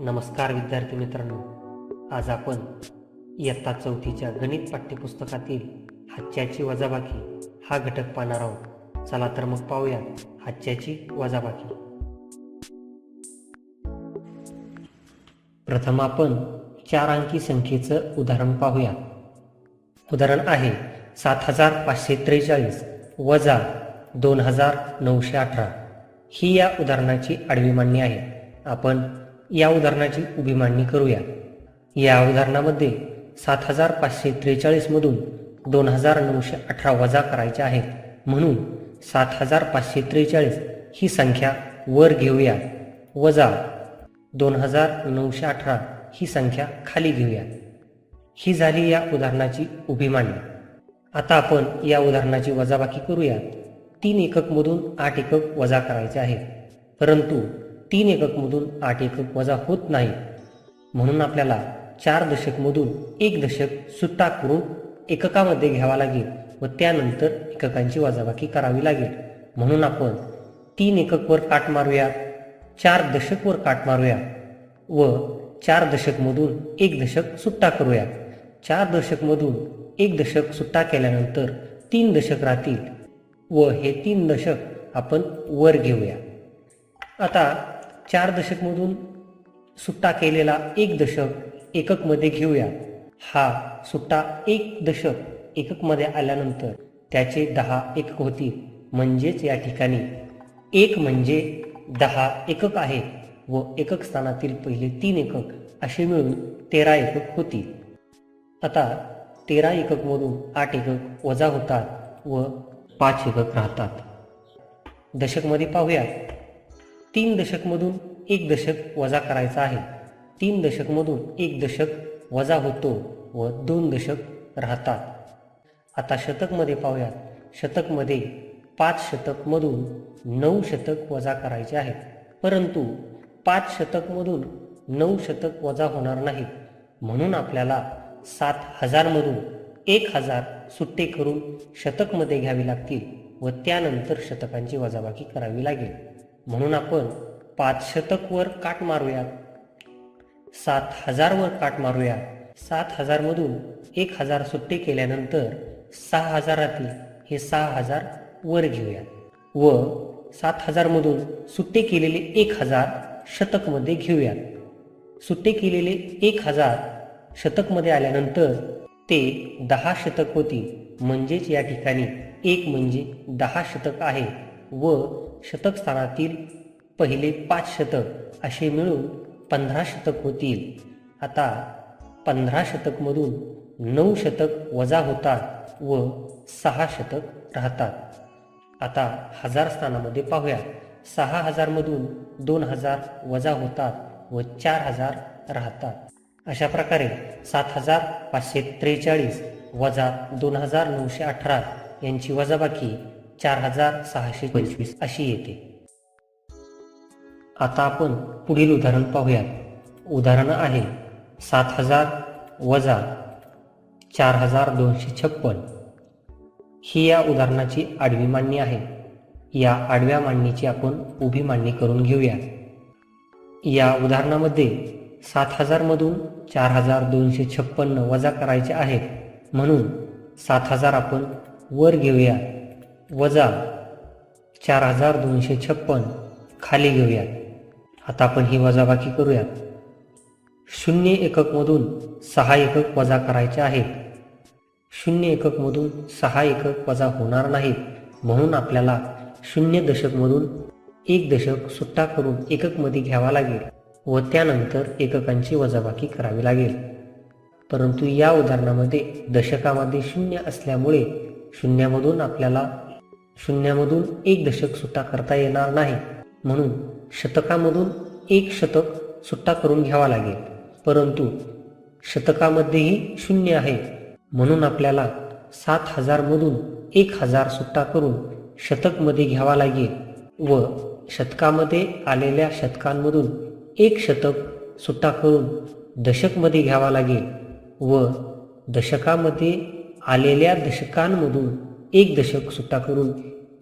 नमस्कार विद्यार्थी मित्रांनो. आज आपण इयत्ता चौथीच्या गणित पाठ्यपुस्तकातील हाच्याची वजाबाकी हा घटक पाहणार आहोत. चला तर मग पाहूया हाच्याची वजाबाकी. प्रथम आपण चार अंकी संख्येचं उदाहरण पाहूया. उदाहरण आहे सात हजार पाचशे त्रेचाळीस वजा दोन हजार नऊशे अठरा. ही या उदाहरणाची आडवी मांडणी आहे. आपण या उदाहरणाची उभी मांडणी करूया. या उदाहरणामध्ये सात हजार पाचशे त्रेचाळीसमधून दोन हजार नऊशे अठरा वजा करायचे आहेत. म्हणून सात हजार पाचशे त्रेचाळीस ही संख्या वर घेऊया. वजा दोन हजार नऊशे अठरा ही संख्या खाली घेऊया. ही झाली या उदाहरणाची उभी मांडणी. आता आपण या उदाहरणाची वजाबाकी करूया. तीन एककमधून आठ एकक वजा करायचे आहे परंतु तीन एककमधून आठ एकक वजा होत नाही. म्हणून आपल्याला चार दशकमधून एक दशक सुट्टा करून एककामध्ये घ्यावा लागेल व त्यानंतर एककांची वजाबाकी करावी लागेल. म्हणून आपण तीन एककवर काट मारूया चार दशकवर काट मारूया व चार दशकमधून एक दशक सुट्टा करूया. चार दशकमधून एक दशक सुट्टा केल्यानंतर तीन दशक राहतील व हे तीन दशक आपण वर घेऊया. आता चार दशकमधून सुट्टा केलेला एक दशक एककमध्ये घेऊया. हा सुट्टा एक दशक एककमध्ये आल्यानंतर त्याचे दहा एकक होतील. म्हणजेच या ठिकाणी एक म्हणजे दहा एकक आहे व एकक स्थानातील पहिले तीन एकक असे मिळून तेरा एकक होतील. आता तेरा एककमधून आठ एकक वजा होतात व पाच एकक राहतात. दशकमध्ये पाहूया. तीन दशकमधून एक दशक वजा करायचा आहे. तीन दशकमधून एक दशक वजा होतो व दोन दशक राहतात. आता शतकमध्ये पाहूयात. शतकमध्ये पाच शतकमधून नऊ शतक वजा करायचे आहेत. परंतु पाच शतकमधून नऊ शतक वजा होणार नाहीत म्हणून आपल्याला सात हजारमधून एक हजार सुट्टे करून शतकमध्ये घ्यावी लागतील व त्यानंतर शतकांची वजाबाकी करावी लागेल. म्हणून आपण पाच शतकवर काट मारूयात सात हजारवर काट मारूया. सात हजारमधून एक हजार सुट्टे केल्यानंतर सहा हजारातील हे सहा हजार वर घेऊया. व सात हजारमधून सुट्टे केलेले एक हजार शतकमध्ये घेऊयात सुट्टे केलेले एक हजार शतकमध्ये आल्यानंतर ते दहा शतक होती. म्हणजेच या ठिकाणी एक म्हणजे दहा शतक आहे. व शतकस्थानातील पहिले पाच शतक असे मिळून पंधरा शतक होतील. आता पंधरा शतकमधून नऊ शतक वजा होतात व सहा शतक राहतात. आता हजार स्थानामध्ये पाहूया. सहा हजारमधून दोन हजार वजा होतात व चार हजार राहतात. अशा प्रकारे सात हजार पाचशे त्रेचाळीस वजा दोन हजार नऊशे अठरा यांची वजाबाकी चार हजार सहाशे पंचवीस अशी येते. आता आपण पुढील उदाहरण पाहूया उदाहरण आहे सात हजार वजा चार हजार दोनशे छप्पन. ही या उदाहरणाची आडवी मांडणी आहे. या आडव्या मांडणीची आपण उभी मांडणी करून घेऊया या उदाहरणामध्ये सात हजारमधून चार हजार दोनशे छप्पन्न वजा करायचे आहेत. म्हणून सात हजार आपण वर घेऊया वजा चार हजार दोनशे छप्पन खाली घेऊयात. आता आपण ही वजाबाकी करूयात. शून्य एककमधून सहा एकक वजा करायचे आहेत. शून्य एककमधून सहा एकक वजा होणार नाहीत. म्हणून आपल्याला शून्य दशकमधून एक दशक सुट्टा करून एककमध्ये घ्यावा लागेल व त्यानंतर एककांची वजाबाकी करावी लागेल. परंतु या उदाहरणामध्ये दशकामध्ये शून्य असल्यामुळे शून्यामधून आपल्याला शून्यामधून एक दशक सुट्टा करता येणार नाही. म्हणून शतकामधून एक शतक सुट्टा करून घ्यावा लागेल. परंतु शतकामध्येही शून्य आहे. म्हणून आपल्याला सात हजारमधून एक हजार सुट्टा करून शतकमध्ये घ्यावा लागेल व शतकामध्ये आलेल्या शतकांमधून एक शतक सुट्टा करून दशकमध्ये घ्यावा लागेल व दशकामध्ये आलेल्या दशकांमधून एक दशक सुट्टा करून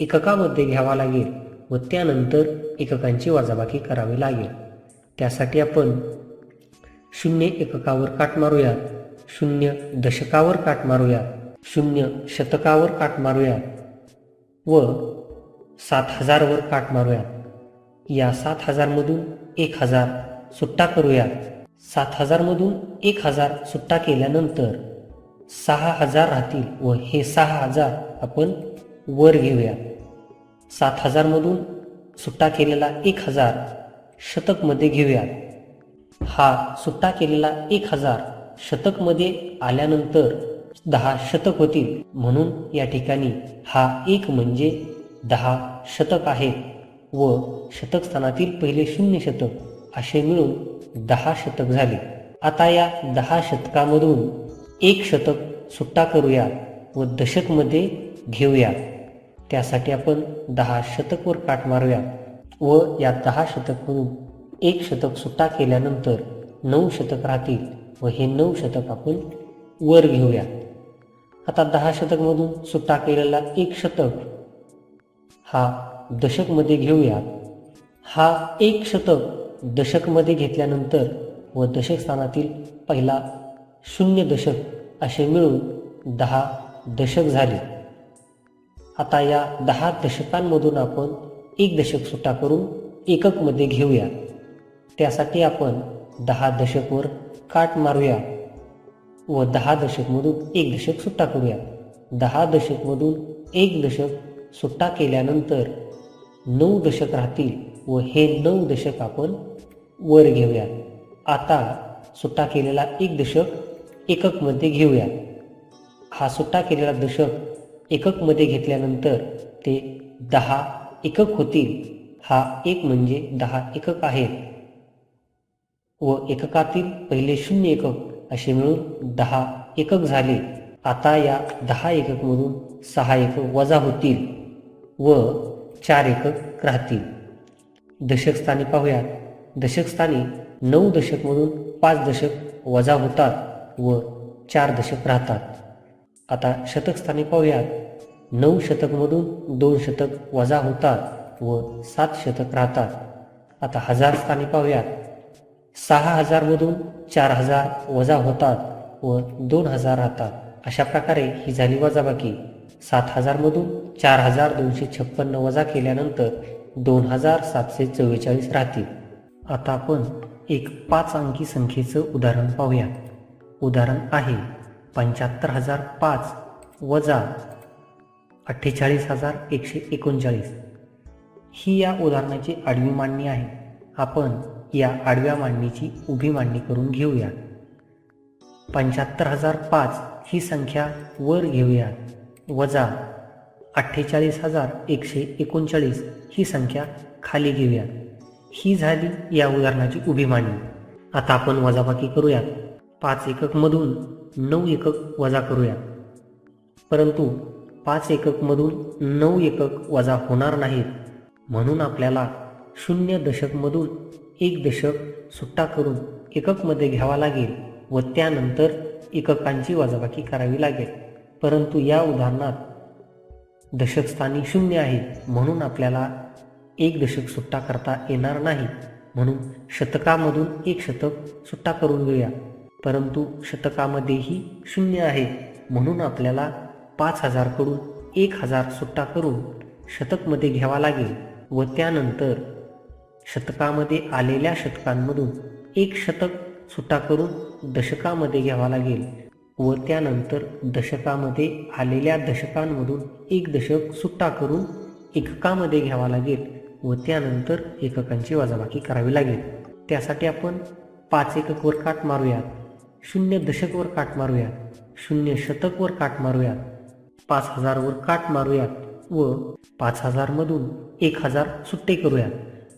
एककामध्ये घ्यावा लागेल व त्यानंतर एककांची वजाबाकी करावी लागेल. त्यासाठी आपण शून्य एककावर काट मारूयात शून्य दशकावर काट मारूया शून्य शतकावर काट मारूया व सात हजारवर काट मारूया. या सात हजारमधून एक हजार सुट्टा करूया. सात हजारमधून एक हजार सुट्टा केल्यानंतर सहा हजार राहतील व हे सहा हजार आपण वर घेऊया. सात हजारमधून सुट्टा केलेला एक हजार शतकमध्ये घेऊया. हा सुट्टा केलेला एक हजार शतकमध्ये आल्यानंतर दहा शतक होतील म्हणून या ठिकाणी हा एक म्हणजे दहा शतक आहेत व शतकस्थानातील पहिले शून्य शतक असे मिळून दहा शतक झाले. आता या दहा शतकामधून एक शतक सुट्टा करूया व दशकमध्ये घेऊया. त्यासाठी आपण दहा शतकवर काठ मारूया व या दहा शतकमधून एक शतक सुट्टा केल्यानंतर नऊ शतक राहतील व हे नऊ शतक आपण वर घेऊया. आता दहा शतकमधून सुट्टा केलेला एक शतक हा दशकमध्ये घेऊया. हा एक शतक दशकमध्ये घेतल्यानंतर व दशक स्थानातील पहिला शून्य दशक असे मिळून दहा दशक झाले. आता या दहा दशकांमधून आपण एक दशक सुट्टा करून एककमध्ये घेऊया. त्यासाठी आपण दहा दशकवर काट मारूया व दहा दशकमधून एक दशक सुट्टा करूया. दहा दशकमधून एक दशक सुट्टा केल्यानंतर नऊ दशक राहतील व हे नऊ दशक आपण वर घेऊया. आता सुट्टा केलेला एक दशक एककमध्ये घेऊया. हा सुट्टा केलेला दशक एककमध्ये घेतल्यानंतर ते दहा एकक होतील. हा एक म्हणजे दहा एकक आहेत. व एककातील पहिले शून्य एकक असे मिळून दहा एकक झाले. आता या दहा एककमधून सहा एकक वजा होतील व चार एकक राहतील. दशकस्थानी पाहूयात. दशकस्थानी नऊ दशकमधून पाच दशक वजा होतात. व चार दशक राहतात. आता शतकस्थानी पाहूयात. नऊ शतकमधून दोन शतक वजा होतात व सात शतक राहतात. आता हजार स्थानी पाहूयात. सहा हजारमधून चार हजार वजा होतात व दोन हजार राहतात. अशा प्रकारे ही झाली वजाबाकी. सात हजारमधून चार हजार दोनशे छप्पन्न वजा केल्यानंतर दोन हजार सातशे चव्वेचाळीस राहतील. आता आपण एक पाच अंकी संख्येचं उदाहरण पाहूया उदाहरण आहे. पंच्याहत्तर हजार पाच वजा अठ्ठेचाळीस हजार एकशे एकोणचाळीस. ही या उदाहरणाची आडवी मांडणी आहे. आपण या आडव्या मांडणीची उभी मांडणी करून घेऊया. पंच्याहत्तर हजार पाच ही संख्या वर घेऊया. वजा अठ्ठेचाळीस हजार एकशे एकोणचाळीस ही संख्या खाली घेऊया. ही झाली या उदाहरणाची उभी मांडणी. आता आपण वजाबाकी करूयात. पाच एककमधून नऊ एकक वजा करूया. परंतु पाच एककमधून नऊ एकक वजा होणार नाहीत. म्हणून आपल्याला शून्य दशकमधून एक दशक सुट्टा करून एककमध्ये घ्यावा लागेल व त्यानंतर एककांची वजाबाकी करावी लागेल. परंतु या उदाहरणात दशकस्थानी शून्य आहे म्हणून आपल्याला एक दशक सुट्टा करता येणार नाही. म्हणून शतकामधून एक शतक सुट्टा करून घेऊया. परंतु शतकामध्येही शून्य आहे म्हणून आपल्याला पाच हजारकडून एक हजार सुट्टा करून शतकमध्ये घ्यावा लागेल व त्यानंतर शतकामध्ये आलेल्या शतकांमधून एक शतक सुट्टा करून दशकामध्ये घ्यावा लागेल व त्यानंतर दशकामध्ये आलेल्या दशकांमधून एक दशक सुट्टा करून एककामध्ये घ्यावा लागेल व त्यानंतर एककांची वजाबाकी करावी लागेल. त्यासाठी आपण पाच एककवर काट मारूयात. शून्य दशकवर काट मारूयात शून्य शतकवर काट मारूयात पाच हजारवर काट मारूयात व पाच हजारमधून एक हजार सुट्टे करूयात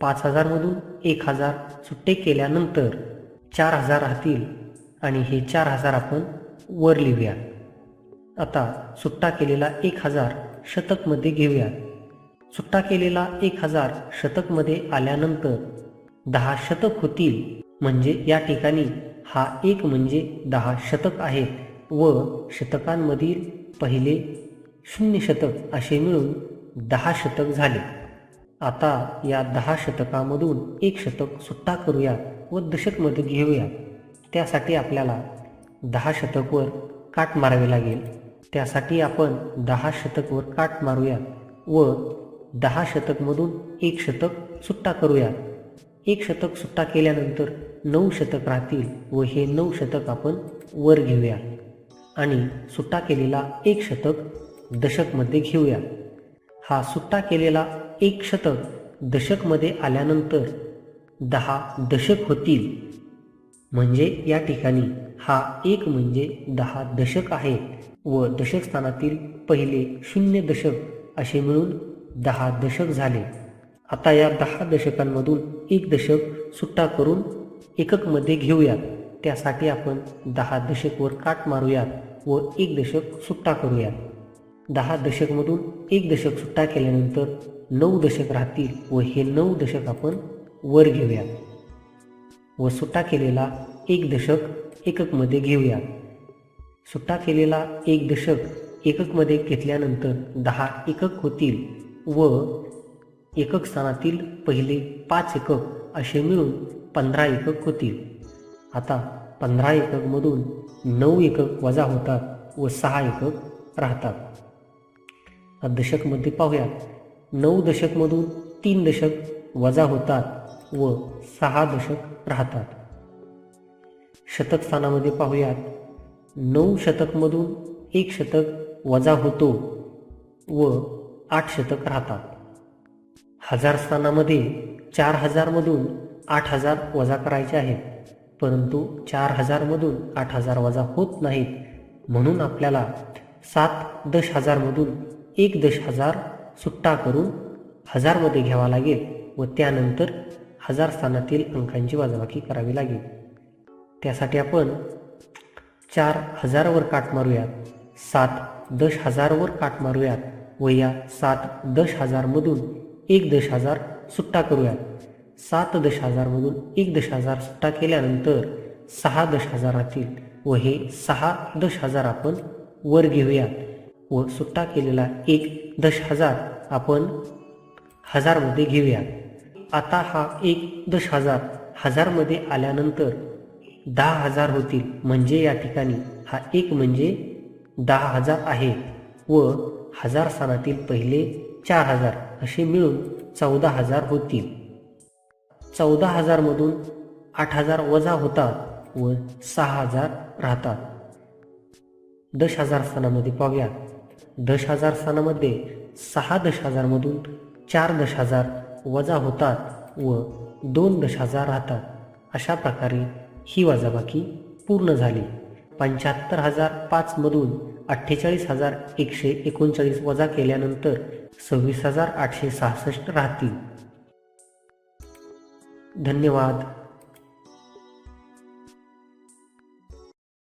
पाच हजारमधून एक हजार सुट्टे केल्यानंतर चार हजार राहतील आणि हे चार हजार आपण वर लिहूया. आता सुट्टा केलेला एक हजार शतकमध्ये घेऊया. सुट्टा केलेला एक हजार शतकमध्ये आल्यानंतर दहा शतक होतील म्हणजे या ठिकाणी हा एक म्हणजे दहा शतक आहे व शतकांमधील पहिले शून्य शतक असे मिळून दहा शतक झाले. आता या दहा शतकामधून एक शतक सुट्टा करूया व दशकमध्ये घेऊया. त्यासाठी आपल्याला दहा शतकवर काट मारावे लागेल. त्यासाठी आपण दहा शतकवर काट मारूया व दहा शतकमधून एक शतक सुट्टा करूया. एक शतक सुट्टा केल्यानंतर नऊ शतक राहतील व हे नऊ शतक आपण वर घेऊया. आणि सुट्टा केलेला एक शतक दशकमध्ये घेऊया. हा सुट्टा केलेला एक शतक दशकमध्ये आल्यानंतर दहा दशक होतील. म्हणजे या ठिकाणी हा एक म्हणजे दहा दशक आहे व दशक स्थानातील पहिले शून्य दशक असे मिळून दहा दशक झाले. आता या दहा दशकांमधून एक दशक सुट्टा करून एककमध्ये घेऊयात. त्यासाठी आपण दहा दशकवर काट मारूयात व एक दशक सुट्टा करूयात. दहा दशकमधून एक दशक सुट्टा केल्यानंतर नऊ दशक राहतील व हे नऊ दशक आपण वर घेऊयात. व सुट्टा केलेला एक दशक एककमध्ये घेऊयात. सुट्टा केलेला एक दशक एककमध्ये घेतल्यानंतर दहा एकक होतील व एकक स्थानातील पहिले पाच एकक असे मिळून पंधरा एकक होतील. आता पंधरा एककमधून नऊ एकक वजा होतात व सहा एकक राहतात. दशकमध्ये पाहूया. नऊ दशकमधून तीन दशक वजा होतात व सहा दशक राहतात. शतक स्थानामध्ये पाहूयात. नऊ शतकमधून एक शतक वजा होतो व आठ शतक राहतात. हजार स्थानामध्ये चार हजारमधून आठ हजार वजा करायचे आहेत. परंतु चार हजारमधून आठ हजार वजा होत नाहीत. म्हणून आपल्याला सात दश हजारमधून एक दश हजार सुट्टा करून हजारमध्ये घ्यावा लागेल व त्यानंतर हजार स्थानातील अंकांची वजाबाकी करावी लागेल. त्यासाठी आपण चार हजारावर काट मारूयात. सात दश हजारवर काट मारूयात व या सात दश हजारमधून एक दश हजार सुट्टा करूया सात दश हजारमधून एक दश हजार सुट्टा केल्यानंतर सहा दश हजारातील व हे सहा दश हजार आपण वर घेऊयात व सुट्टा केलेला एक दश हजार आपण हजारमध्ये घेऊया आता हा एक दश हजार हजारमध्ये आल्यानंतर दहा हजार होतील. म्हणजे या ठिकाणी हा एक म्हणजे दहा हजार आहे. व हजार सणातील पहिले चार हजार असे मिळून चौदा हजार होतील चौदा हजारमधून आठ हजार वजा होतात व सहा हजार राहतात. दश हजार स्थानामध्ये पाहूया. दश हजार स्थानामध्ये सहा दश हजारमधून चार दश हजार वजा होतात व दोन दश हजार राहतात. अशा प्रकारे ही वजाबाकी पूर्ण झाली. पंच्याहत्तर हजार पाचमधून अठ्ठेचाळीस हजार एकशे एकोणचाळीस वजा केल्यानंतर सव्वीस हजार आठशे सहासष्ट राहतील. धन्यवाद.